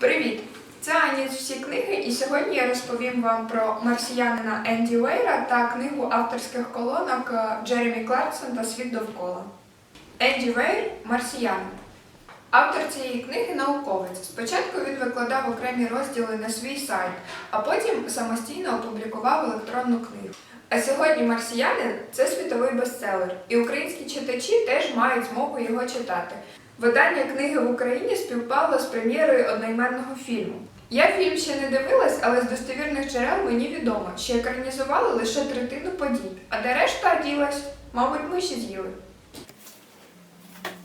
Привіт! Це Ані з всі книги, і сьогодні я розповім вам про марсіянина Енді Уейра та книгу авторських колонок е, Джеремі Кларксон та Світ довкола. Енді Вейр Марсіянин. Автор цієї книги науковець. Спочатку він викладав окремі розділи на свій сайт, а потім самостійно опублікував електронну книгу. А сьогодні марсіянин це світовий бестселер, і українські читачі теж мають змогу його читати. Видання книги в Україні співпало з прем'єрою одноіменного фільму. Я фільм ще не дивилась, але з достовірних джерел мені відомо, що екранізували лише третину подій, а де решта ділась, мабуть, миші з'їли.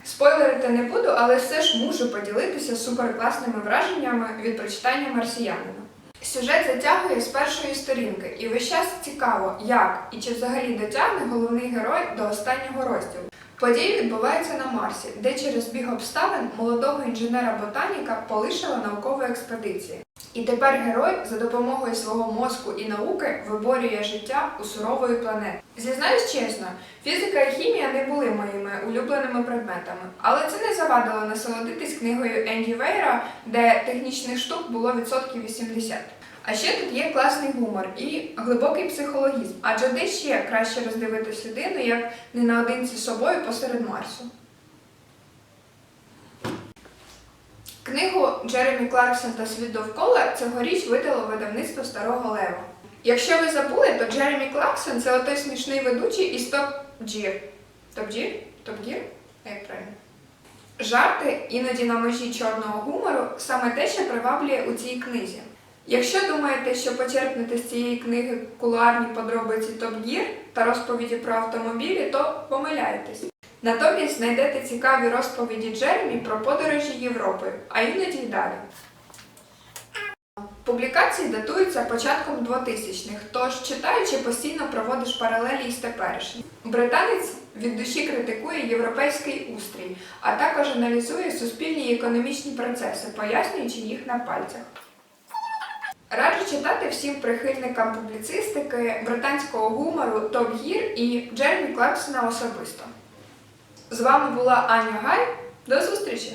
Спойлерити не буду, але все ж мушу поділитися суперкласними враженнями від прочитання марсіянина. Сюжет затягує з першої сторінки, і весь час цікаво, як і чи взагалі дотягне головний герой до останнього розділу. Події відбуваються на Марсі, де через біг обставин молодого інженера-ботаніка полишила наукова експедиція. І тепер герой за допомогою свого мозку і науки виборює життя у сурової планети. Зізнаюсь чесно, фізика і хімія не були моїми улюбленими предметами, але це не завадило насолодитись книгою Енді Вейра, де технічних штук було відсотків 80. А ще тут є класний гумор і глибокий психологізм, адже де ще краще роздивитись людину, як не наодинці з собою посеред Марсу. Книгу Джеремі Кларксон та світ довкола цьогоріч видало видавництво Старого Лева. Якщо ви забули, то Джеремі Кларксон це отой смішний ведучий із Топ Джір. Топ Джір? Топ Гір? Як правильно? Жарти, іноді на межі чорного гумору, саме те, що приваблює у цій книзі. Якщо думаєте, що почерпнете з цієї книги кулуарні подробиці Топ Гір та розповіді про автомобілі, то помиляєтесь. Натомість знайдете цікаві розповіді Джеремі про подорожі Європою, а іноді й далі. Публікації датуються початком 2000-х, тож читаючи постійно проводиш паралелі із теперішнім. Британець від душі критикує європейський устрій, а також аналізує суспільні і економічні процеси, пояснюючи їх на пальцях. Раджу читати всім прихильникам публіцистики, британського гумору, Топ Гір і Джеремі Кларксона особисто. З вами була Аня Гай. До зустрічі!